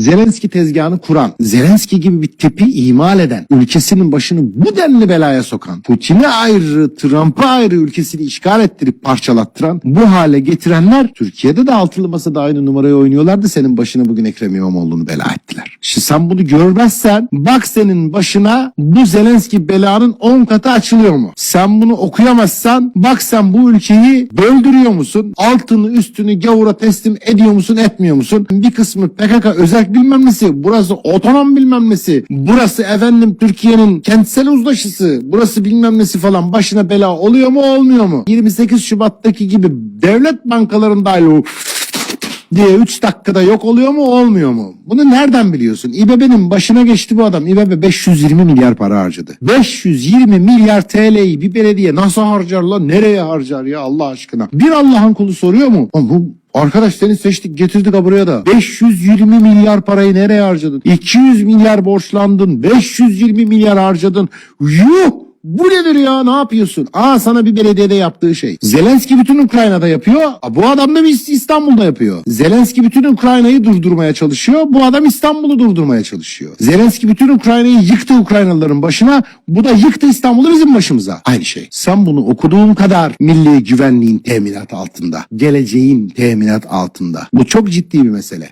Zelenski tezgahını kuran, Zelenski gibi bir tipi imal eden, ülkesinin başını bu denli belaya sokan, Putin'e ayrı, Trump'a ayrı ülkesini işgal ettirip parçalattıran, bu hale getirenler Türkiye'de de altılı masada aynı numarayı oynuyorlardı. Senin başına bugün Ekrem İmamoğlu'nu bela ettiler. Şimdi sen bunu görmezsen bak senin başına bu Zelenski belanın 10 katı açılıyor mu? Sen bunu okuyamazsan bak sen bu ülkeyi böldürüyor musun? Altını üstünü gavura teslim ediyor musun etmiyor musun? Bir kısmı PKK özel bilmem nesi, burası otonom bilmem nesi, burası efendim Türkiye'nin kentsel uzlaşısı, burası bilmem nesi falan başına bela oluyor mu olmuyor mu? 28 Şubat'taki gibi devlet bankalarında o diye 3 dakikada yok oluyor mu olmuyor mu? Bunu nereden biliyorsun? İBB'nin başına geçti bu adam. İBB 520 milyar para harcadı. 520 milyar TL'yi bir belediye nasıl harcar lan? Nereye harcar ya Allah aşkına? Bir Allah'ın kulu soruyor mu? Oğlum bu Arkadaş seni seçtik getirdik ha buraya da. 520 milyar parayı nereye harcadın? 200 milyar borçlandın. 520 milyar harcadın. Yuh! Bu nedir ya ne yapıyorsun? Aa sana bir belediyede yaptığı şey. Zelenski bütün Ukrayna'da yapıyor. Aa, Bu adam da bir İstanbul'da yapıyor. Zelenski bütün Ukrayna'yı durdurmaya çalışıyor. Bu adam İstanbul'u durdurmaya çalışıyor. Zelenski bütün Ukrayna'yı yıktı Ukraynalıların başına. Bu da yıktı İstanbul'u bizim başımıza. Aynı şey. Sen bunu okuduğun kadar milli güvenliğin teminat altında. Geleceğin teminat altında. Bu çok ciddi bir mesele.